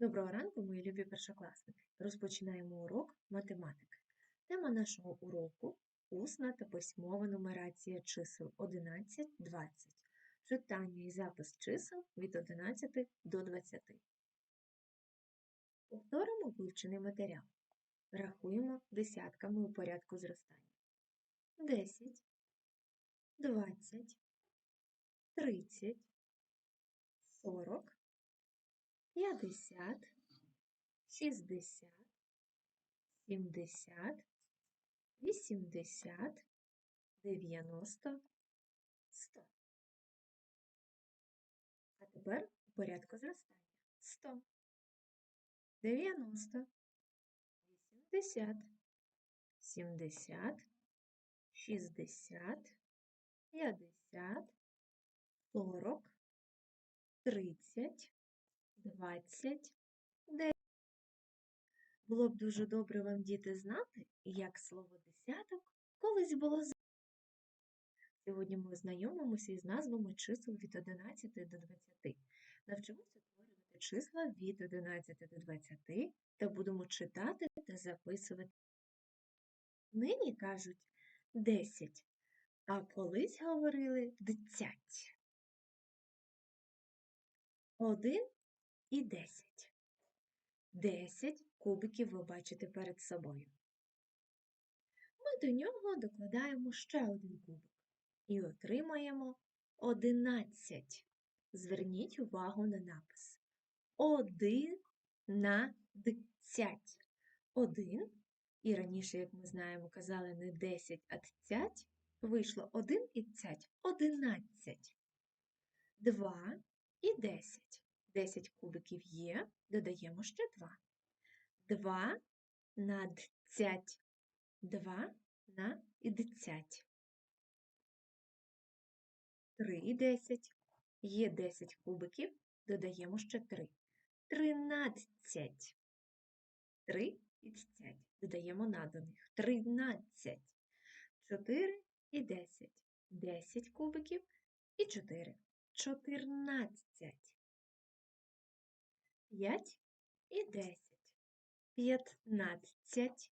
Доброго ранку, мої любі першокласники. Розпочинаємо урок математики. Тема нашого уроку усна та письмова нумерація чисел 11, 20. Читання і запис чисел від 11 до 20. Повторимо вивчений матеріал. Рахуємо десятками у порядку зростання. 10, 20, 30, 40, 50, 60, 70, 80, 90, 100. А тепер у порядку зростання. 100, 90, 80, 70, 60, 50, 40, 30, 20, 9. Було б дуже добре вам, діти, знати, як слово десяток колись було з- Сьогодні ми ознайомимося із назвами чисел від 11 до 20. Навчимося утворювати числа від 11 до 20 та будемо читати та записувати. Нині кажуть 10, а колись говорили дцять. 1 і 10. 10 кубиків ви бачите перед собою. Ми до нього докладаємо ще один кубик і отримаємо 11. Зверніть увагу на напис. 1 на дцять. 1. І раніше, як ми знаємо, казали не 10, а дцять. Вийшло 1 і цять 11. 2 і 10. 10 кубиків є, додаємо ще 2. 2 на дцять. 2 на ідцять. 3 і 10. Є 10 кубиків, додаємо ще 3. 13. 3 і дцять. Додаємо на до них. 13. 4 і 10. 10 кубиків і 4. 14. 5 і 10. 15.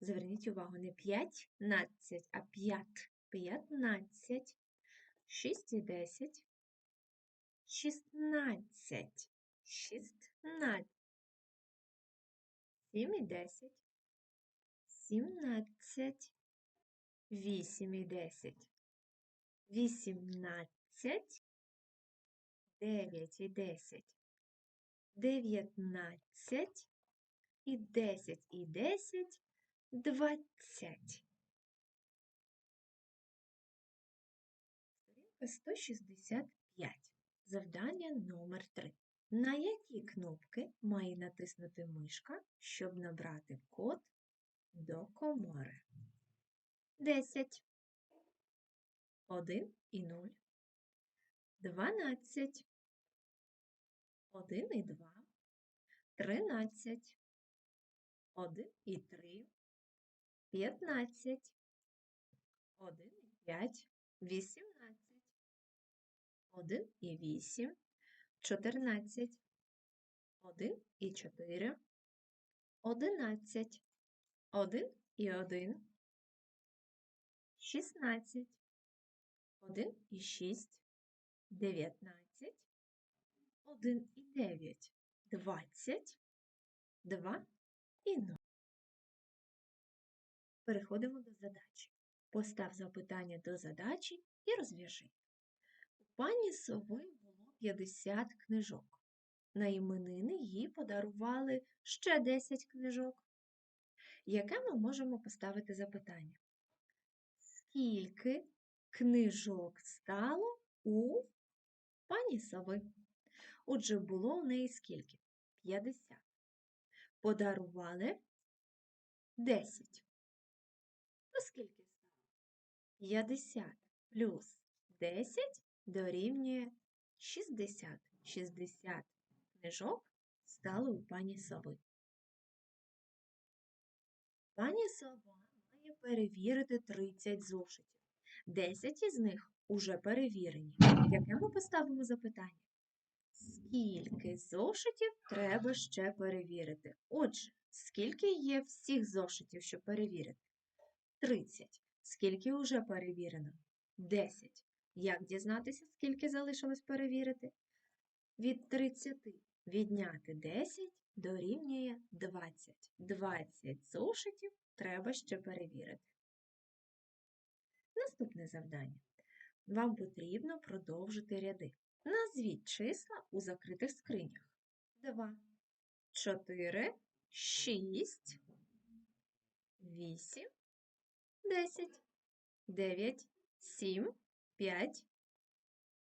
Зверніть увагу, не 15, а 5. 15. 6 і 10. 16. 16. 7 і 10. 17. 8 і 10. 18. 9 і 10. 19 і 10 і 10 20. Сторінка 165. Завдання номер 3. На які кнопки має натиснути мишка, щоб набрати код до комори? 10. 1 і 0. 12. 1 і 2. 13. 1 і 3. 15. 1 і 5. 18. 1 і 8. 14. 1 і 4. 11. 1 і 1. 16. 1 і 6. 19. 1 і 9. 20. 2 і 0. Переходимо до задачі. Постав запитання до задачі і розв'яжи. У пані Сови було 50 книжок. На іменини їй подарували ще 10 книжок. Яке ми можемо поставити запитання? Скільки книжок стало у пані Сови? Отже, було у неї скільки? 50. Подарували 10. То скільки стало? 50 плюс 10 дорівнює 60. 60 книжок стало у пані Сови. Пані Сова має перевірити 30 зошитів. 10 із них уже перевірені. Яке ми поставимо запитання? Скільки зошитів треба ще перевірити. Отже, скільки є всіх зошитів, щоб перевірити? 30. Скільки вже перевірено? 10. Як дізнатися, скільки залишилось перевірити? Від 30 відняти 10 дорівнює 20. 20 зошитів треба ще перевірити. Наступне завдання. Вам потрібно продовжити ряди. Назвіть числа у закритих скринях. 2, 4, 6, 8, 10, 9, 7, 5,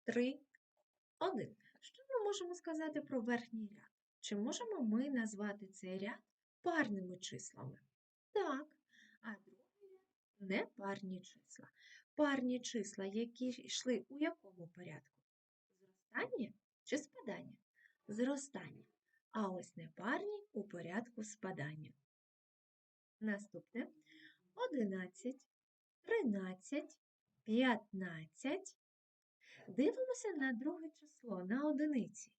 3, 1. Що ми можемо сказати про верхній ряд? Чи можемо ми назвати цей ряд парними числами? Так. А другий ряд непарні числа. Парні числа, які йшли у якому порядку? Зростання чи спадання? Зростання. А ось непарні у порядку спадання. Наступне 11, 13, 15. Дивимося на друге число, на одиниці.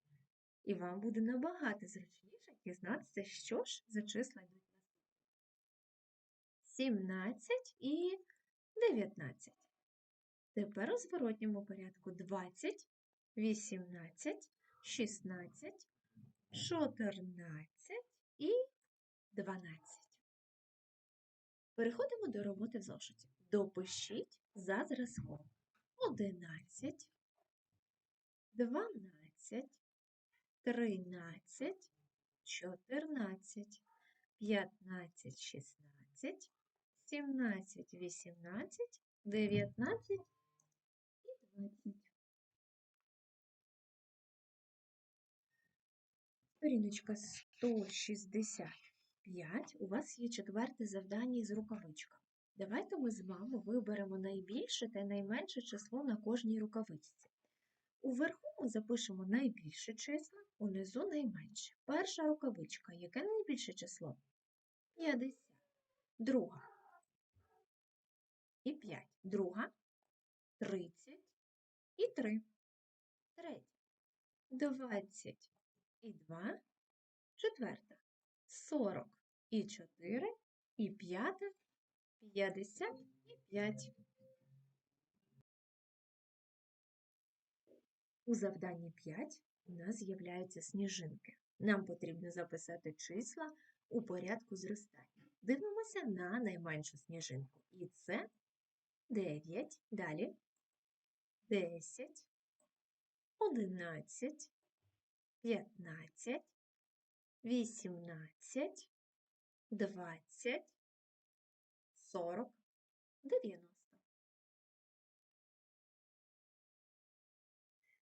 І вам буде набагато зручніше дізнатися, що ж за числа йдуть наступні. 17 і 19. Тепер у зворотньому порядку 20, 18, 16, 14 і 12. Переходимо до роботи в зошиті. Допишіть за зразком 11, 12, 13, 14, 15, 16, 17, 18, 19 і 20. Сторіночка 165. У вас є четверте завдання із рукавичка. Давайте ми з вами виберемо найбільше та найменше число на кожній рукавичці. Уверху ми запишемо найбільше числа, унизу найменше. Перша рукавичка. Яке найбільше число? 50. Друга. І 5. Друга. 30 і 3. Третя. 20 і 2. Четверта. 40 і 4. І п'ята. 55. У завданні 5 у нас з'являються сніжинки. Нам потрібно записати числа у порядку зростання. Дивимося на найменшу сніжинку. І це 9, далі 10, 11, 15, 18, 20, 40, 90.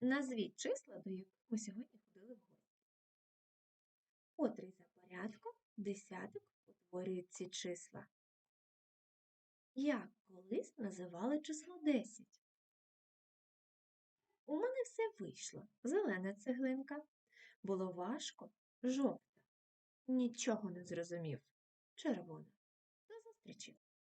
Назвіть числа, до яких ми сьогодні ходили в гості. Котрий за порядком десяток утворюють ці числа. Як колись називали число 10? У мене все вийшло. Зелена цеглинка. Було важко, жовта. Нічого не зрозумів. Червона. До зустрічі!